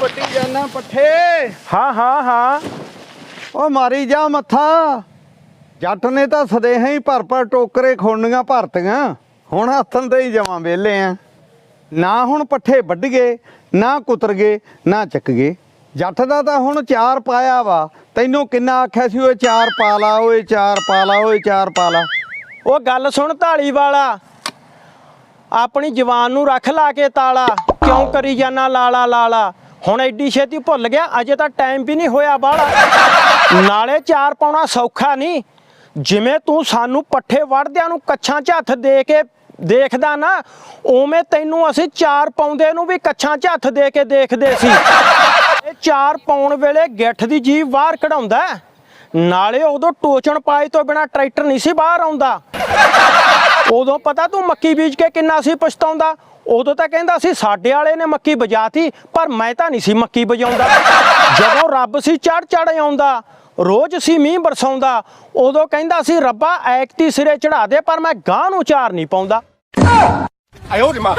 ਵੱਢੀ ਜਾਣਾ ਪੱਠੇ। ਹਾਂ ਹਾਂ ਹਾਂ। ਉਹ ਮਾਰੀ ਜਾ ਮੱਥਾ। ਜੱਟ ਨੇ ਤਾਂ ਸਦੇਹਾਂ ਹੀ ਭਰ ਭਰ ਟੋਕਰੇ ਖੋਣੀਆਂ ਭਰਤੀਆਂ। ਹੁਣ ਹੱਥਾਂ ਤੇ ਹੀ ਜਮਾਂ ਵੇਲੇ ਆ। ਨਾ ਹੁਣ ਪੱਠੇ ਵੱਢ ਗਏ ਨਾ ਕੁਤਰ ਗਏ ਨਾ ਚੱਕ ਗਏ ਜੱਟ ਦਾ ਤਾਂ ਹੁਣ ਚਾਰ ਪਾਇਆ ਵਾ। ਤੈਨੂੰ ਕਿੰਨਾ ਆਖਿਆ ਸੀ ਓਏ ਚਾਰ ਪਾ ਲਾ ਓਏ ਚਾਰ ਪਾ ਲਾ ਓਏ ਚਾਰ ਪਾ ਲਾ ਉਹ ਗੱਲ ਸੁਣ ਢਾਲੀ ਵਾਲਾ। ਆਪਣੀ ਜਵਾਨ ਨੂੰ ਰੱਖ ਲਾ ਕੇ ਤਾਲਾ। ਕਿਉਂ ਕਰੀ ਜਾਣਾ ਲਾਲਾ ਲਾਲਾ? ਹੁਣ ਐਡੀ ਛੇਤੀ ਭੁੱਲ ਗਿਆ, ਅਜੇ ਤਾਂ ਟਾਈਮ ਵੀ ਨਹੀਂ ਹੋਇਆ ਬਾਹਲਾ। ਨਾਲੇ ਚਾਰ ਪਾਉਣਾ ਸੌਖਾ ਨਹੀਂ। ਜਿਵੇਂ ਤੂੰ ਸਾਨੂੰ ਪੱਠੇ ਵੜਦਿਆਂ ਨੂੰ ਕੱਛਾਂ 'ਚ ਹੱਥ ਦੇ ਕੇ ਦੇਖਦਾ ਨਾ, ਉਵੇਂ ਤੈਨੂੰ ਅਸੀਂ ਚਾਰ ਪਾਉਂਦੇ ਨੂੰ ਵੀ ਕੱਛਾਂ 'ਚ ਹੱਥ ਦੇ ਕੇ ਦੇਖਦੇ ਸੀ। ਇਹ ਚਾਰ ਪਾਉਣ ਵੇਲੇ ਗਿੱਠ ਦੀ ਜੀਭ ਬਾਹਰ ਕਢਾਉਂਦਾ ਨਾਲੇ ਉਦੋਂ ਟੋਚਣ ਪਾਏ ਤੋਂ ਬਿਨਾ ਟਰੈਕਟਰ ਨਹੀਂ ਸੀ ਬਾਹਰ ਆਉਂਦਾ। ਉਦੋਂ ਪਤਾ ਤੂੰ ਮੱਕੀ ਬੀਜ ਕੇ ਕਿੰਨਾ ਸੀ ਪਛਤਾਉਂਦਾ? ਉਦੋਂ ਤਾਂ ਕਹਿੰਦਾ ਸੀ, ਸਾਡੇ ਵਾਲੇ ਨੇ ਮੱਕੀ ਵਜਾਤੀ, ਪਰ ਮੈਂ ਤਾਂ ਨਹੀਂ ਸੀ ਮੱਕੀ ਵਜਾਉਂਦਾ। ਜਦੋਂ ਰੱਬ ਸੀ ਚੜ ਚੜ ਆਉਂਦਾ, ਰੋਜ਼ ਸੀ ਮੀਂਹ ਬਰਸਾਉਂਦਾ, ਉਦੋਂ ਕਹਿੰਦਾ ਸੀ, ਰੱਬਾ ਐਕਤੀ ਸਿਰੇ ਚੜਾ ਦੇ, ਪਰ ਮੈਂ ਗਾਂ ਨੂੰ ਚਾਰ ਨਹੀਂ ਪਾਉਂਦਾ। ਆਇਓ ਜਮਾ।